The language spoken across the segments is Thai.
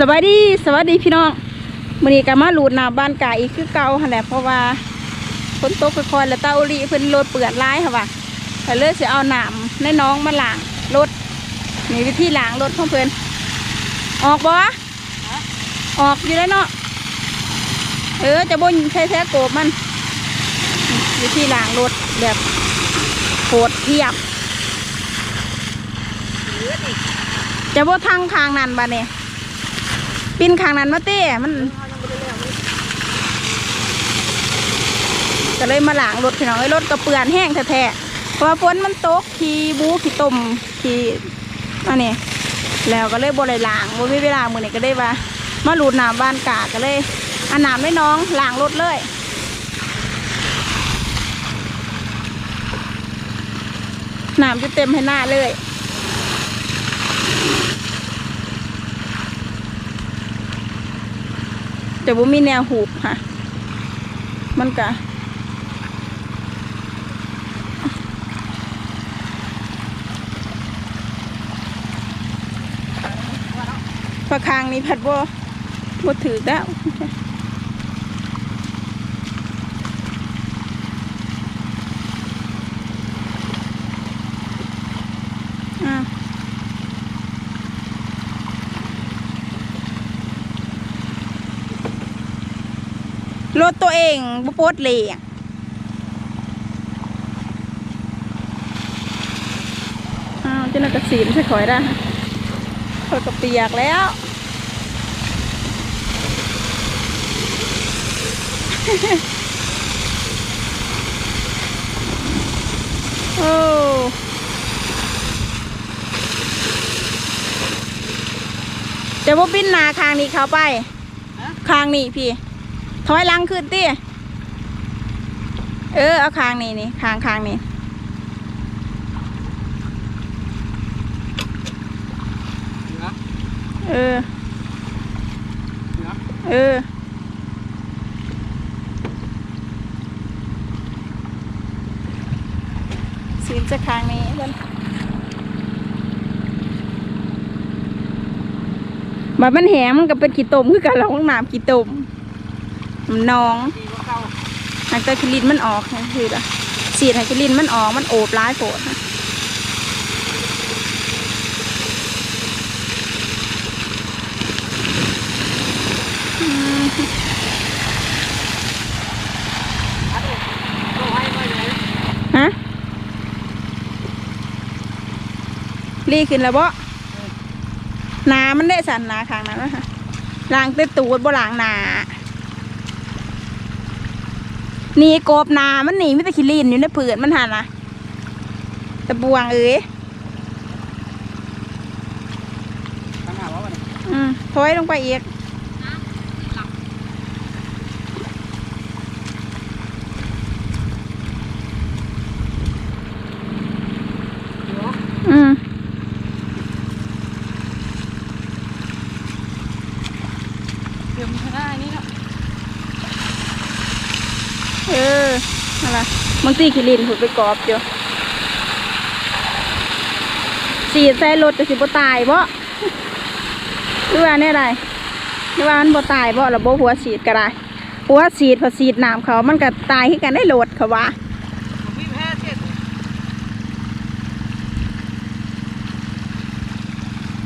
สวัสดีสวัสดีพี่น้องมื้อนี้ก็มาหลูดน้ำบ้านกาอีกคือเก่าหั่นแหละเพราะว่าฝนตกค่อยๆแล้วเตาลีเพิ่นโลดเปื้อนหลายค่ะว่าก็เลยสิเอาน้ำในน้องมาล้างรถนี่วิธีล้างรถของเพิ่นออกบ่ออกอยู่แล้วเนาะเออจะบ่ใช้แท้โกบมัน วิธีล้างรถแบบโหดเทียบจะบ่ทางทางนั้นบ่เนี่ย ปินทางนั้นมาเต้มันก็เลยมาล้างรถพี่น้องไอ้รถก็เปื่อนแห้งแท้ๆเพราะฝนมันตกขี่บูขี่ต้มขี่อันนี้แล้วก็เลยบ่ได้ล้างบ่มีเวลามือนี้ก็ได้ว่ามาหลูดน้ำบ้านกาก็เลยอันน้ำให้น้องล้างรถเลยน้ำจะเต็มให้หน้าเลย จะบ่มีแนวหูบค่ะ มันกะประคางนี้พัดว่าบ่ถือแล้ว ถตัวเองบ่โพดเลยอะอ้าวเจ้าหน้ากระสีนใช่ขอยได้ขอยกระเปียกแล้วโอ้เดี๋ยวพวกปิ้นหนาคางนี้เขาไป คางนี้พี่ ถอยหลังขึ้นติเออเอาคางนี้นี่คางคางนี้เออ เออซีนจะคางนี้เพิ่นบัดมันแหงมันก็เป็นขี้ตมคือกันเราห้องน้ำขี้ตม มันนองหากแต่ขี้ลินมันออกนะคือละสีดให้ขี้ลินมันออกมันโอบร้ายโผดนะอืมฮะรีขึ้นแล้วบ่หนามันได้สันหนาข้างนั้นนะคะล้างเต็ตูดบ่ล้างหนา นี่กบหนามันหนีไม่แต่ขี้ลินอยู่ในผืนมันหันนะตะบวงเอ้ยปัญหาว่าวันนี้อืมถอยลงไปอีกอืม เตรียมข้างหน้านี่เนาะ เอออะไรบางทีขี้ลินผุดไปกรอบอยู่สีใส่รถจะสิบ่ตายบ่หรือว่าแน่ไรหรือว่ามันบ่ตายบ่ระบบหัวสีดก็ได้หัวสีดพอสีดน้ำเขา มันก็ตายให้กันได้โหลดเขาว่า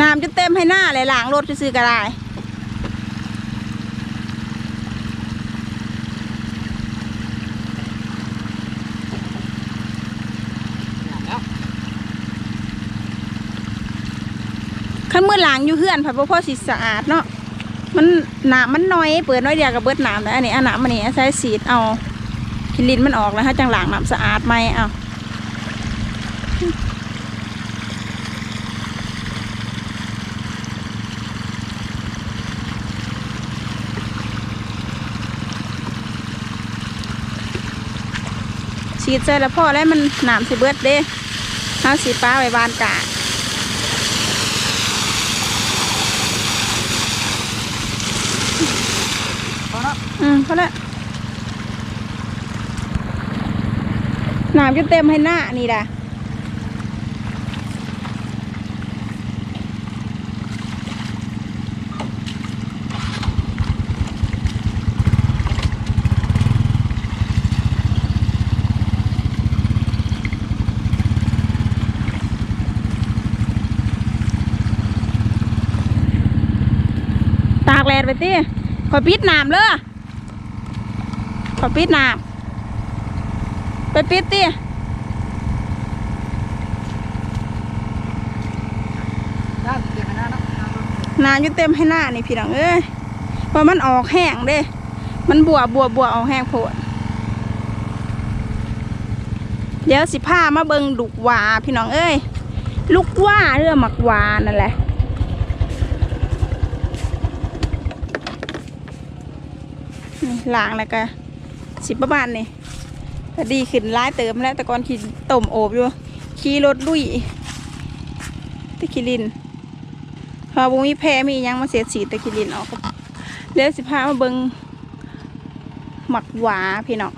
น้ำจะเต็มให้หน้าเลยล้างรถจะซื้อก็ได้ ขั้นมือล้างอยู่เฮือนผัดบ่พอสิสะอาดเนาะมันหน้ำมันน้อยเปิดน้อยเดียวกับเบิดหน้ำแต่อันนี้อันหน้ำมันนี่ใช้สีดเอากินลินมันออกแล้วฮะจังหล้างน้ำสะอาดไหมเอาฉีดใส่แล้วพ่อแล้วมันหน้ำสิเบิดเด้ห้าสีป้าไวบานกา อืมเขาละหน้ำจะเต็มให้หน้านี่แหละตากแดดไปตี้ขอปิดน้ำเลย ขอปิดน้ำไปปิดติน้ำเต็มหน้าเนาะน้ำลงน้ำอยู่เต็มให้หน้านี่พี่น้องเอ้ยเพราะมันออกแห้งเด้ มันบัวบัวบัวออกแห้งโพดเดี๋ยวสิพามาเบิงลูกหวาพี่น้องเอ้ย ลูกว่าเรื่องหมักหวานั่นแหละนี่ล้างแล้วก็ สิบประมาณนี่ก็ดีขึ้นร้ายเติมแล้วแต่ก่อนขี่ต้มโอบอยู่ขี่รถลุยตะกิลินพอบุมีแพมียังมาเสียสีตะกิลินออกเดี๋ยวสิบพามาเบิงหมักหวาพี่น้อง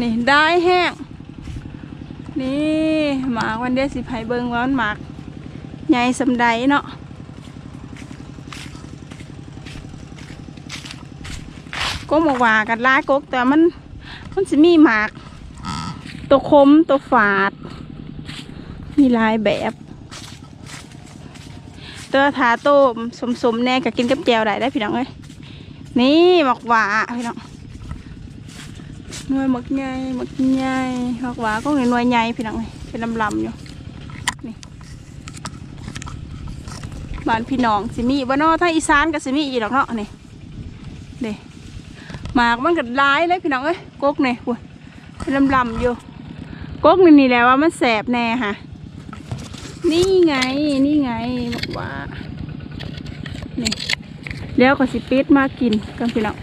นี่ได้แห้งนี่หมากวันเดียวสิไผเบิงว่ามันหมากใหญ่สำใดเนาะ กกหมากหวากันลายกกแต่มัน มันจะมีหมาก ตัวคมตัวฝาด มีลายแบบตัวถาโต้มสมแน่กับกินกับแจวได้ได้พี่น้องเอ้ยนี่หมากหวาพี่น้องหน่วยหมักใหญ่หมักใหญ่หมกหวาก็หน่วยใหญ่พี่น้องเอ้ยเป็นลำๆอยู่นี่บ้านพี่น้องสิมีบ้านนอถ้าอีสานก็สิมีอีดอกเนาะนี่เด้ หมากมันก็ร้ายเลยพี่น้องเอ้ยกกเนี่ยป็นลำลำอยู่กกนี่นี่แหละว่ามันแสบแน่ค่ะ นี่ไงนี่ไงบอกว่านี่แล้วก็สิปิดมากินกันพี่น้อง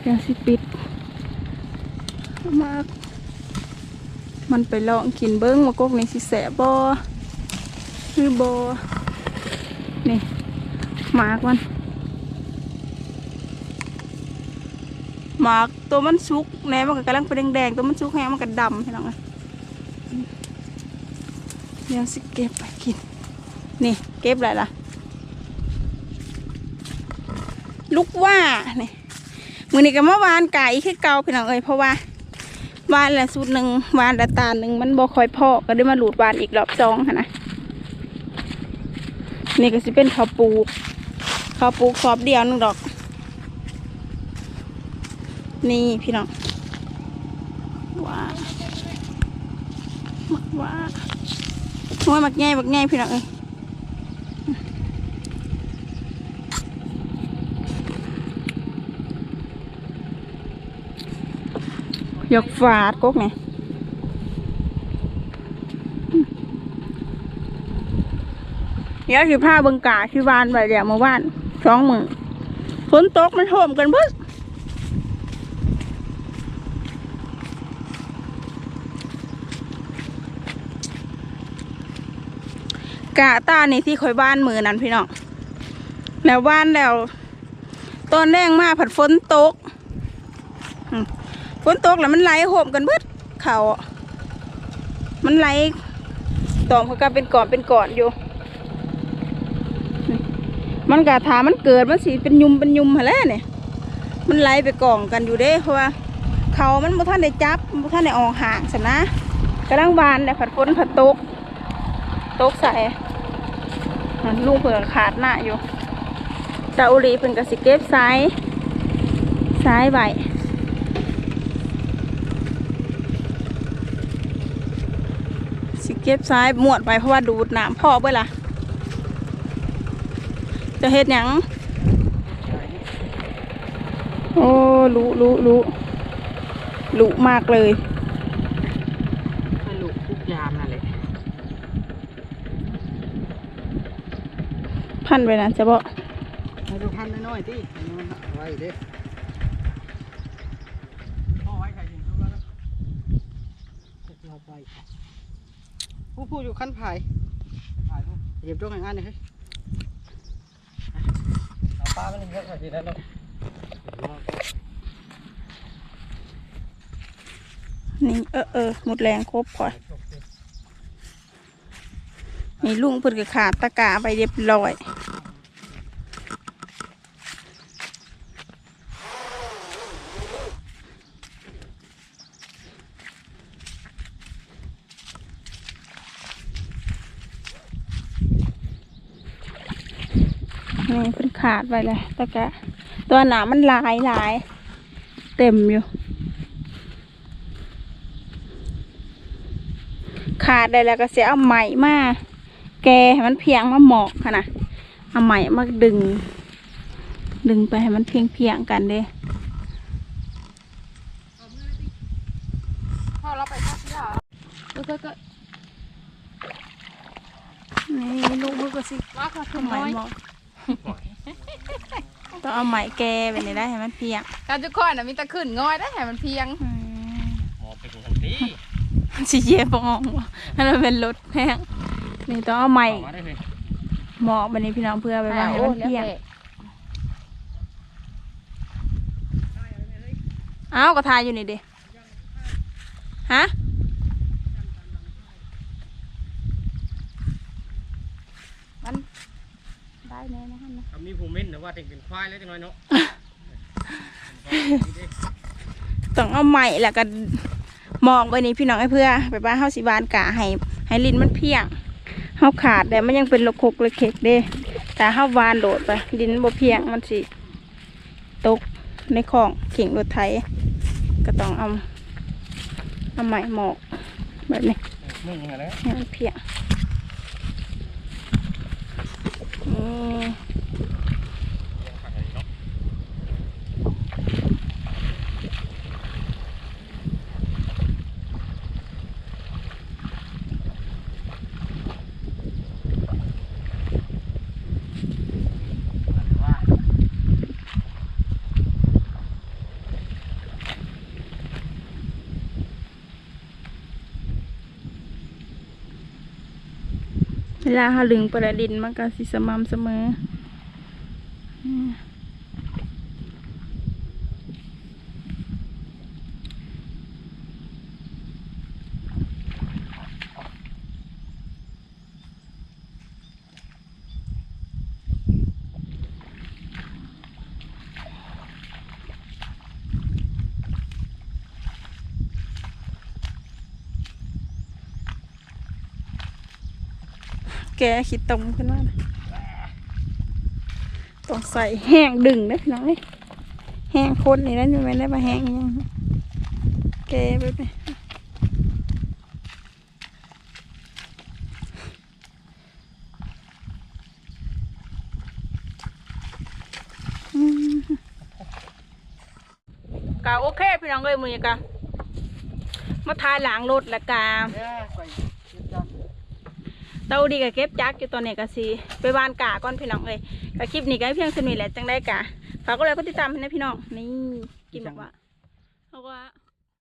เดี๋ยวสิปิดมากมันไปลองกินเบิ้งว่ากกนี่สิแสบบ่หรือบ่นี่หมากมัน หมากตัวมันสุกแหนมันก็กำลังเป็นแดงๆตัวมันสุกแห้งมันก็ดำพี่น้องเอ้ยเดี๋ยวสิเก็บไปกิน นี่เก็บอะไรล่ะ ลูกว่าเนี่ยมือนี้ก็มาวานไก่คือเกาพี่น้องเอ้ยเพราะว่าวานละสูตรหนึ่งวานละตาหนึ่งมันบ่ค่อยพ่อก็ได้มาหลุดวานอีกรอบสองค่ะนะนี่ก็สิเป็นข้าวปลูกข้าวปลูกสอบเดียวนึงดอก นี่พี่น้องว้าว้าโอ้ยมักง่ายมักง่ายพี่น้องเอ้ยยกฝาดกกไงเดี๋ยวสิผ้าเบิงกาที่วานไปเดี๋ยวมาว่านสองมือฝนตกมันโถมกันเบิ กะตานี่ที่คอยบ้านมือนั้นพี่น้องแล้วบ้านแล้วตอนแรกมาผัดฝนตกฝนตกแล้วมันไหลโหมกันเบิดเขามันไหลตอมเขาก็เป็นก่อนเป็นก่อนอยู่ มันกะถามันเกิดมันสีเป็นยุมเป็นยุมหะแล้วเนี่ยมันไหลไปกล่องกันอยู่เด้เพราะว่าเขามันบ่ท่านได้จับบ่ท่านได้ออกห่างสินะกระดังบานแต่ผัดฝนผัดตก ตกใส่ลุงเผื่อขาดหน้าอยู่ตาอุลีเพิ่นก็สิเก็บซ้ายซ้ายไว้สิเก็บซ้ายหมวดไปเพราะว่าดูดน้ำพ่อเบื่อล่ะจะเฮ็ดหยังโอ้รู้รู้รู้รู้มากเลย ให้ลูกทุกยามนั่นแหละ พันไปนะจะบอกให้ดูพันน้อยๆที่อันนี้มันไว้เด้เอาไว้ใครยิงทุกแล้วเราไปผู้พูดอยู่ขั้นไผ่เหยียบตรงไหนอันนี่เฮ้ยเอาปลามันเยอะกว่าทีนั้นเนาะนี่เออเออหมดแรงครบพอนี่ลุงเพิ่นก็ขาดตะกร้าไปเรียบร้อย นี่เพิ่นขาดไปเลยแต่ก็ตัวหนามันหลายหลาย เต็มอยู่ ขาดได้แล้วก็เสียเอาไหมมา แกให้มันเพียงมาหมอกค่ะนะเอาไหมมาดึง ดึงไปให้มันเพียงเพียงๆกันเด้พ่อเราไปพักที่หรอก็ก็ก็นี่ลูกมือก็สิว่าก็เอาไหมหมอก ต้องเอาไหมแกไปนี่ได้ให้มันเพียงการจะค่อยน่ะมีแตะขึ้นง่อยได้ให้มันเพียงอืมหมอเป็นคนที่มันสิเย็บออกว่ะอันนั้นเป็นรถแพงนี่ต้องเอาไหมออกมาได้เลยหมอกไปนี่พี่น้องเพื่อไปว่าให้มันเพียงเอ้าวก็ทายอยู่นี่ดิฮะ มัน ได้แน่นะฮะนะคำนี้ภูมิเม้นแต่ว่าเป็นควายแล้วจังน้อยเนาะ ต้องเอาใหม่แล้วก็มองไปนี่พี่น้องให้เพื่อไปบ้านเฮาสิบานกะให้ให้ลิ้นมันเพียงเฮาขาดแต่มันยังเป็นลูกคกเลยเข็กเด้แต่เฮาวานโดดไปลิ้นบ่เพียงมันสิตกในของเข่งรถไถก็ต้องเอาเอาใหม่หมอกแบบนี้นึ่งยังไงแล้วให้มันเพียง อืมเว ลาหาลึงประดินมันก็สิสม่ำเสมอม แกขีดตมขึ้นมาน่ะต้องใส่แห้งดึงนะพี่น้องเอ้ยแห้งคนนี่นะนี่ไม่ได้มาแห้งอิหยังแกไปไปกะโอเคพี่น้องเอ้ยมือนี้กะมาทายหลังรถละกา เนี่ยไปเก็บจัง เตาดีกับเก็บจักอยู่ตอนนี้ก็สีไปบ้านกาก่อนพี่น้องเลยกับคลิปนี้ก็ให้เพียงสนิทแหละจังได้กะฝากก็เลยก็ติดตามให้นะพี่น้องนี่